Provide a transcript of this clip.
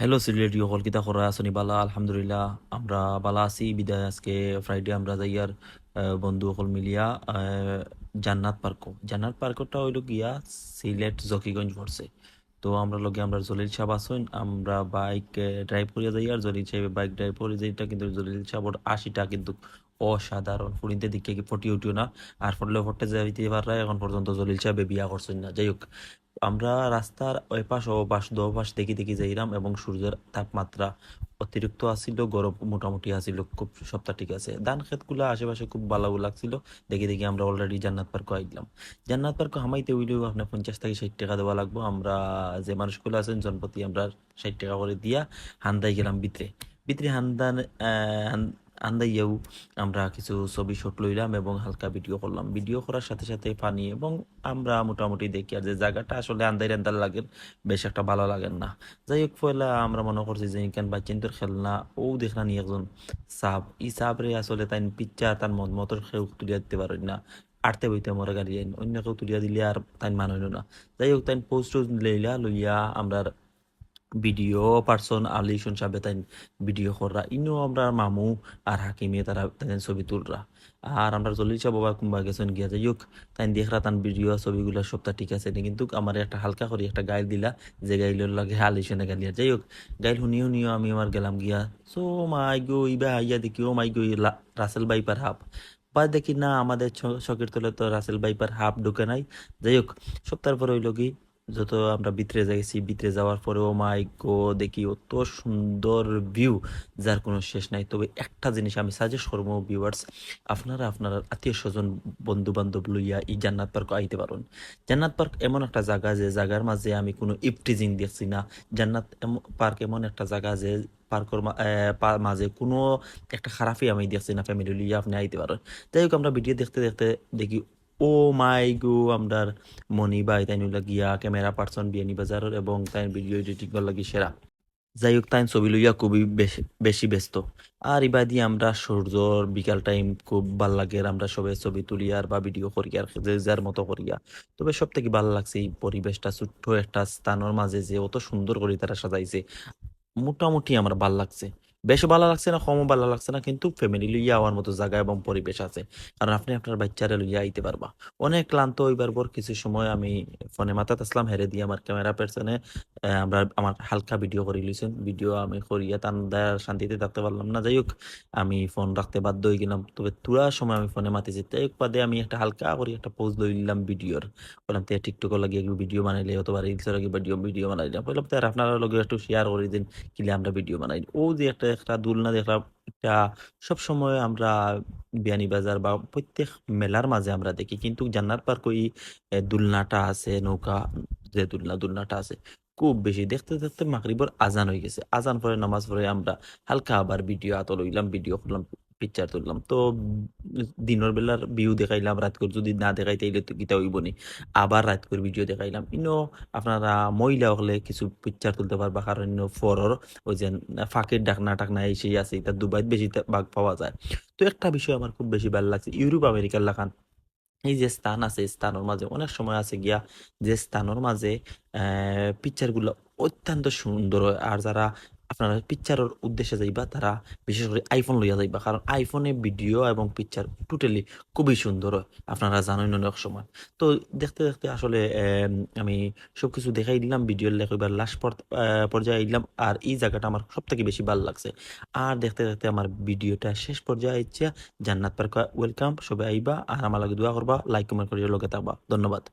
Hello Sylheti সকল কিতা করা আসনি বালা আলহামদুলিল্লাহ আমরা বালা আছি বিদায় আজকে ফ্রাইডে আমরা যাইয়ার বন্ধু সকল মিলিয়া জান্নাত পার্ক জান্নাত পার্কটা হইল গিয়া সিলেট জকিগঞ্জ পড়ছে তো আমরা লগে আমরা জলিল সাহেব আসুন আমরা বাইক ড্রাইভ করিয়া যাই আর জলিল সাহেব বাইক ড্রাইভ করে যাইটা কিন্তু জলিল সাহেবর আশিটা কিন্তু অসাধারণ। ফুরিতে দিকে কি ফটি উঠিও না, আর ফটলে ফটে যাইতে পারা এখন পর্যন্ত জলিল সাহেবে বিয়া করছেন না। যাই হোক আমরা রাস্তার ওই পাশ ও পাশ দো পাশ দেখি দেখি যাইলাম এবং সূর্যের তাপমাত্রা অতিরিক্ত আসিল গরম মোটামুটি আসিল খুব সপ্তাহ ঠিক আছে। ধান ক্ষেতগুলো আশেপাশে খুব ভালো লাগছিল, দেখি দেখি আমরা অলরেডি জান্নাত পার্ক আইলাম। জান্নাত পার্ক হামাইতে হইলেও আপনার পঞ্চাশ থেকে ষাট টাকা দেওয়া লাগবো, আমরা যে মানুষগুলো আছেন জনপতি, আমরা ষাট টাকা করে দিয়া হান্দাই গেলাম ভিতরে। ভিতরে হান্দান আন্দাইয়াও আমরা কিছু ছবি শট লইলাম এবং হালকা ভিডিও করলাম। ভিডিও করার সাথে সাথে পানি এবং আমরা মোটামুটি দেখি আর যে জায়গাটা আসলে আন্দাই আন্দার লাগে বেশ একটা ভালো লাগেন না। যাই হোক পয়লা আমরা মনে করছি যে ইনকান বাচ্চান্তর খেলনা, ও দেখলা নি একজন সাপ। ই সাপরে আসলে তাই পিচ্চা তার মত মতর কেউ তুলিয়া দিতে পারেন না। আটতে বইতে মরে গাড়ি আইন। অন্য কেউ তুলিয়া দিলে আর তাই মানইল না। যাই হোক তাই পোস্ট লইলা লইয়া আমরা ভিডিও পার্সন আলিশন সাহেব তাই ভিডিও করা ইনো আমরা মামু আর হাকিমে তারা তাদের ছবি তুলরা আর আমরা চল্লিশা বাবা কুম্বা গেছেন গিয়া যাই হোক তাই দেখরা তান ভিডিও, ছবিগুলো সবটা ঠিক আছে কিন্তু আমার একটা হালকা করে, একটা গাইল দিলা যে গাইলের লাগে আলি আলিশনে গালিয়া যাই হোক, গাইল শুনিও নিও, আমি আমার গেলাম গিয়া। সো মাই গো ইবা আইয়া দেখি ও মাই গো রাসেল বাইপার হাফ বা দেখি না, আমাদের চকের তলে তো রাসেল বাইপার হাফ ঢুকে নাই। যাই হোক, সপ্তাহের পর হইল কি যত আমরা ভিতরে যাইছি, ভিতরে যাওয়ার পরে ও মাই গো দেখি অত সুন্দর ভিউ যার কোনো শেষ নাই। তবে একটা জিনিস আমি সাজেস্ট করব ভিউয়ার্স আপনারা আপনার আত্মীয় স্বজন বন্ধু বান্ধব লইয়া এই জান্নাত পার্ক আইতে পারেন। জান্নাত পার্ক এমন একটা জায়গা যে জায়গার মাঝে আমি কোনো ইপটিজিং দেখছি না। জান্নাত পার্ক এমন একটা জায়গা যে পার্কের মাঝে কোনো একটা খারাপই আমি দেখছি না ফ্যামিলি লিয়ে আপনি আইতে পারেন। যাই হোক, আমরা ভিডিও দেখতে দেখতে দেখি ও মাই গো আমরা মনি ভাই তাই নিলা গিয়া ক্যামেরা পার্সন বিয়ানি বাজারের এবং তাই ভিডিও এডিটিং লাগি সেরা যাই হোক তাই ছবি লইয়া খুবই বেশি ব্যস্ত আর ইবাদি আমরা সূর্যর বিকাল টাইম খুব ভালো লাগে আমরা সবে ছবি তুলি আর বা ভিডিও করি আর যে যার মতো করিয়া তবে সব থেকে ভালো লাগছে এই পরিবেশটা ছোট্ট একটা স্থানের মাঝে যে অত সুন্দর করে তারা সাজাইছে মোটামুটি আমার ভালো লাগছে বেশ ভালো লাগছে না, কমও ভালো লাগছে না, কিন্তু ফ্যামিলি লইয়া আওয়ার মতো জায়গা এবং পরিবেশ আছে। কারণ আপনি আপনার বাচ্চারা লইয়া আইতে পারবা। অনেক ক্লান্ত হইবার পর কিছু সময় আমি ফোনে মাথাত আসলাম, হেরে দিয়ে আমার ক্যামেরা পার্সনে আমরা আমার হালকা ভিডিও করে লিছেন ভিডিও আমি করিয়া দ্বারা শান্তিতে থাকতে পারলাম না। যাই হোক, আমি ফোন রাখতে বাধ্য হয়ে গেলাম। তবে তুরা সময় আমি ফোনে মাতিছি। তাই হোক বাদে আমি একটা হালকা করে একটা পোজ লই নিলাম ভিডিওর বললাম, তে টিকটক লাগিয়ে ভিডিও বানাইলে অথবা রিলসের আগে ভিডিও ভিডিও বানাইলাম বললাম তার আপনারা লগে একটু শেয়ার করে দিন কিলে আমরা ভিডিও বানাই ও যে একটা একটা দুলনা দেখলাম। এটা সব সময় আমরা বিয়ানীবাজার বা প্রত্যেক মেলার মাঝে আমরা দেখি। কিন্তু জান্নার পার্ক ওই দুলনাটা আছে, নৌকা যে দুলনা, দুলনাটা আছে, খুব বেশি দেখতে দেখতে মাগরিবর আজান হয়ে গেছে। আজান পরে, নামাজ পড়ে আমরা হালকা আবার ভিডিও আতো লইলাম ভিডিও করলাম। পিকচার তুললাম। তো দিনের বেলার ভিউ দেখাইলাম রাত করে যদি না দেখাই তাইলে তো কিতা হইব নি আবার রাত করে ভিডিও দেখাইলাম। ইনো, আপনারা মহিলা হলে কিছু পিকচার তুলতে পারবা। কারণ ইনো ফরর ওই যে ফাঁকের ডাকনা টাকনা এই সেই আছে। এটা দুবাইত বেশি ভাগ পাওয়া যায়। তো একটা বিষয় আমার খুব বেশি ভালো লাগছে। ইউরোপ আমেরিকার লাখান। এই যে স্থান আছে স্থানের মাঝে অনেক সময় আছে গিয়া যে স্থানের মাঝে আহ পিকচারগুলো অত্যন্ত সুন্দর আর যারা আপনারা পিকচারের উদ্দেশ্যে যাইবা, তারা বিশেষ করে আইফোন লইয়া যাইবা। কারণ আইফোনে ভিডিও এবং পিকচার টোটালি খুবই সুন্দর হয় আপনারা জানেন অনেক সময়। তো দেখতে দেখতে আসলে আমি সব কিছু দেখাই দিলাম ভিডিওর লেখ এবার লাস্ট পর্যায়ে দিলাম আর এই জায়গাটা আমার সব থেকে বেশি ভালো লাগছে। আর দেখতে দেখতে আমার ভিডিওটা শেষ পর্যায়ে ইচ্ছা জান্নাত পার্ক ওয়েলকাম সবাই আইবা, আর আমার লাগে দোয়া করবা লাইক কমেন্ট করে লগে থাকবা। ধন্যবাদ।